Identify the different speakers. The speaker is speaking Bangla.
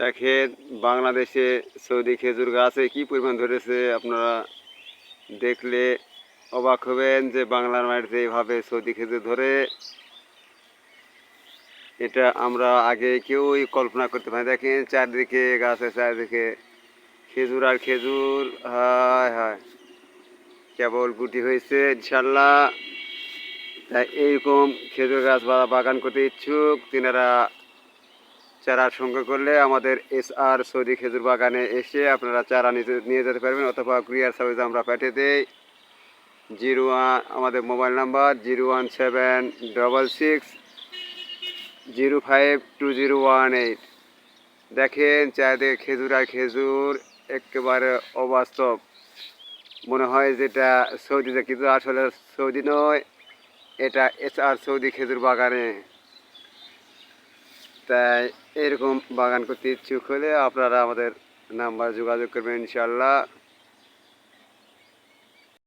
Speaker 1: দেখেন বাংলাদেশে সৌদি খেজুর গাছে কি পরিমাণ ধরেছে আপনারা দেখলে অবাক হবেন যে বাংলার মাটিতে এইভাবে সৌদি খেজুর ধরে। এটা আমরা আগে কেউই কল্পনা করতে পারি দেখেন চারদিকে গাছে চারদিকে খেজুর আর খেজুর, হায় হায়, কেবল গুটি হয়েছে ইনশাল্লাহ তাই এইরকম খেজুর গাছ বাগান করতে ইচ্ছুক, তিনারা চারা সংগ্রহ করলে আমাদের এস আর সৌদি খেজুর বাগানে এসে আপনারা চারা নিয়ে যেতে পারবেন, অথবা কুরিয়ার সার্ভিস আমরা পাঠিয়ে দিই। জিরো আমাদের mobile number zero one seven double six zero five two zero one eight. দেখেন চারিদিকে খেজুর আর খেজুর একেবারে অবাস্তব। মনে হয় যেটা সৌদিতে কিন্তু আসলে সৌদি নয়, এটা এস আর সৌদি খেজুর বাগানে। তাই এরকম বাগান করতে ইচ্ছুক হলে আপনারা আমাদের নাম্বার যোগাযোগ করবেন ইনশাল্লাহ